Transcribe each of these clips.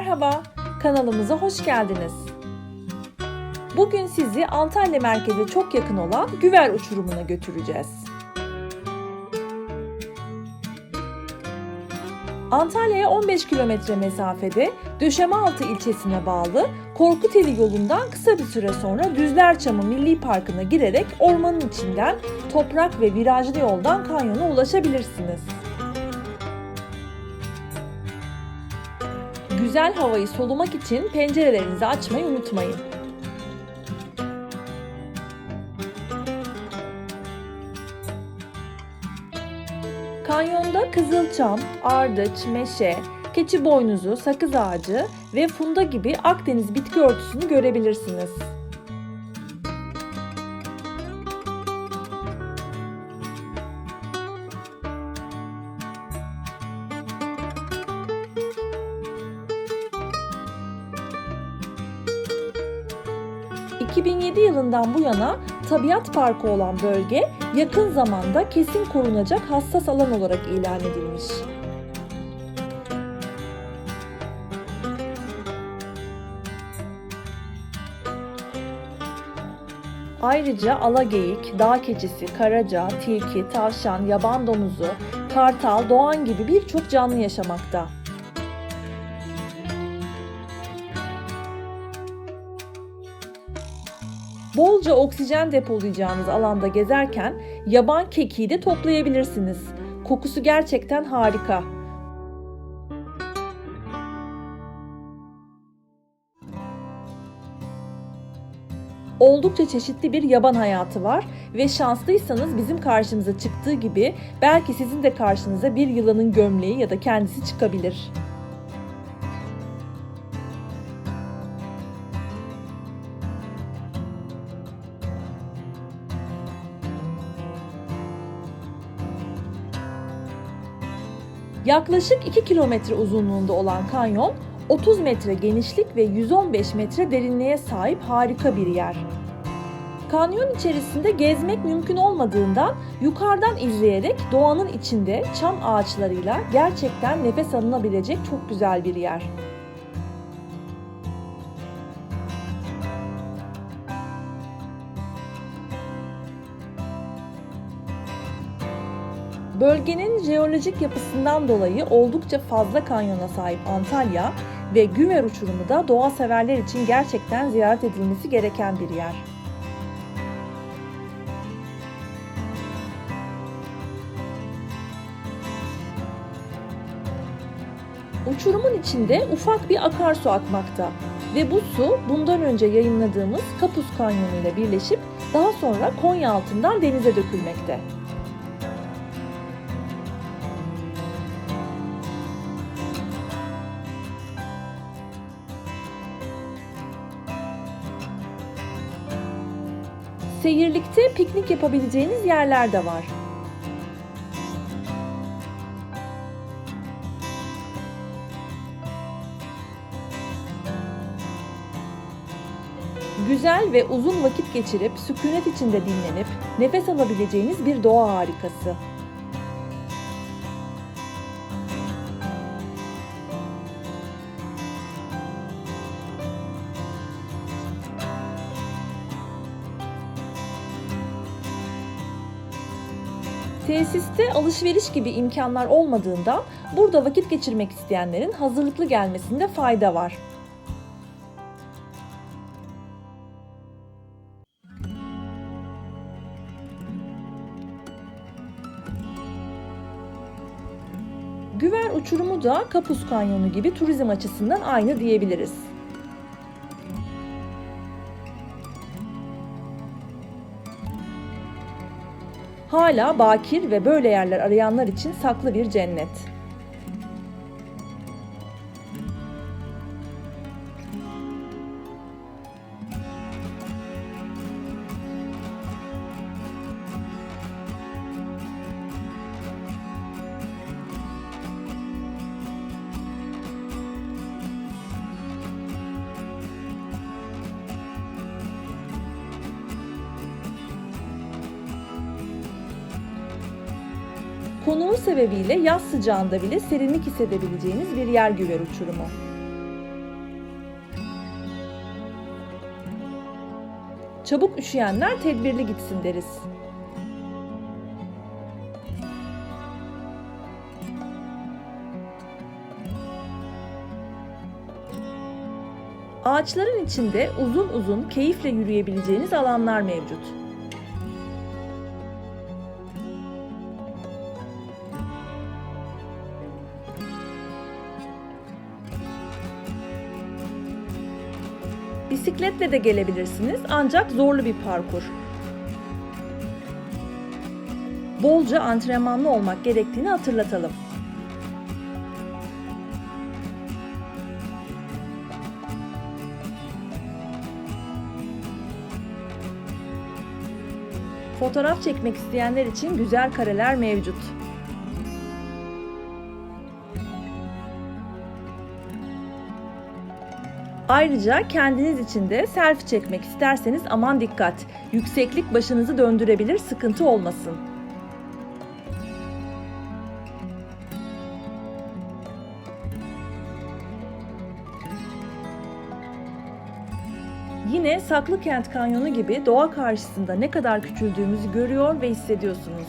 Merhaba, kanalımıza hoş geldiniz. Bugün sizi Antalya merkeze çok yakın olan Güver Uçurumu'na götüreceğiz. Antalya'ya 15 kilometre mesafede Döşemealtı ilçesine bağlı Korkuteli yolundan kısa bir süre sonra Düzlerçamı Milli Parkı'na girerek ormanın içinden toprak ve virajlı yoldan kanyona ulaşabilirsiniz. Güzel havayı solumak için pencerelerinizi açmayı unutmayın. Kanyonda kızılçam, ardıç, meşe, keçi boynuzu, sakız ağacı ve funda gibi Akdeniz bitki örtüsünü görebilirsiniz. ...2007 yılından bu yana tabiat parkı olan bölge yakın zamanda kesin korunacak hassas alan olarak ilan edilmiş. Ayrıca alageyik, dağ keçisi, karaca, tilki, tavşan, yaban domuzu, kartal, doğan gibi birçok canlı yaşamakta. Bolca oksijen depolayacağınız alanda gezerken yaban kekiği de toplayabilirsiniz. Kokusu gerçekten harika. Oldukça çeşitli bir yaban hayatı var ve şanslıysanız bizim karşımıza çıktığı gibi belki sizin de karşınıza bir yılanın gömleği ya da kendisi çıkabilir. Yaklaşık 2 kilometre uzunluğunda olan kanyon 30 metre genişlik ve 115 metre derinliğe sahip harika bir yer. Kanyon içerisinde gezmek mümkün olmadığından yukarıdan izleyerek doğanın içinde çam ağaçlarıyla gerçekten nefes alınabilecek çok güzel bir yer. Bölgenin jeolojik yapısından dolayı oldukça fazla kanyona sahip Antalya ve Güver Uçurumu da doğa severler için gerçekten ziyaret edilmesi gereken bir yer. Uçurumun içinde ufak bir akarsu akmakta ve bu su bundan önce yayınladığımız Kapuz Kanyonu ile birleşip daha sonra Konya altından denize dökülmekte. Seyirlikte piknik yapabileceğiniz yerler de var. Güzel ve uzun vakit geçirip sükunet içinde dinlenip nefes alabileceğiniz bir doğa harikası. Tesiste alışveriş gibi imkanlar olmadığından burada vakit geçirmek isteyenlerin hazırlıklı gelmesinde fayda var. Güver uçurumu da Kapuz Kanyonu gibi turizm açısından aynı diyebiliriz. Hala bakir ve böyle yerler arayanlar için saklı bir cennet. Konumu sebebiyle yaz sıcağında bile serinlik hissedebileceğiniz bir yer güver uçurumu. Çabuk üşüyenler tedbirli gitsin deriz. Ağaçların içinde uzun uzun keyifle yürüyebileceğiniz alanlar mevcut. Bisikletle de gelebilirsiniz ancak zorlu bir parkur. Bolca antrenmanlı olmak gerektiğini hatırlatalım. Fotoğraf çekmek isteyenler için güzel kareler mevcut. Ayrıca kendiniz için de selfie çekmek isterseniz aman dikkat. Yükseklik başınızı döndürebilir, sıkıntı olmasın. Yine Saklıkent Kanyonu gibi doğa karşısında ne kadar küçüldüğümüzü görüyor ve hissediyorsunuz.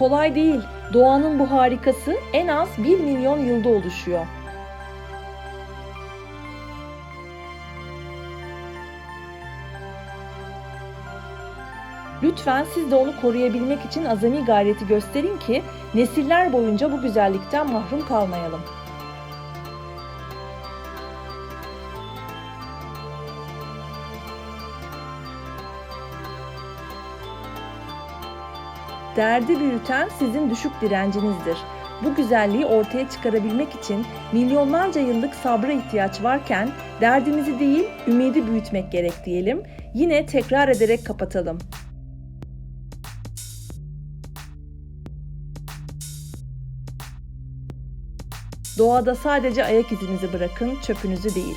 Kolay değil. Doğanın bu harikası en az 1 milyon yılda oluşuyor. Lütfen siz de onu koruyabilmek için azami gayreti gösterin ki nesiller boyunca bu güzellikten mahrum kalmayalım. Derdi büyüten sizin düşük direncinizdir. Bu güzelliği ortaya çıkarabilmek için milyonlarca yıllık sabra ihtiyaç varken derdimizi değil, ümidi büyütmek gerek diyelim. Yine tekrar ederek kapatalım. Doğada sadece ayak izinizi bırakın, çöpünüzü değil.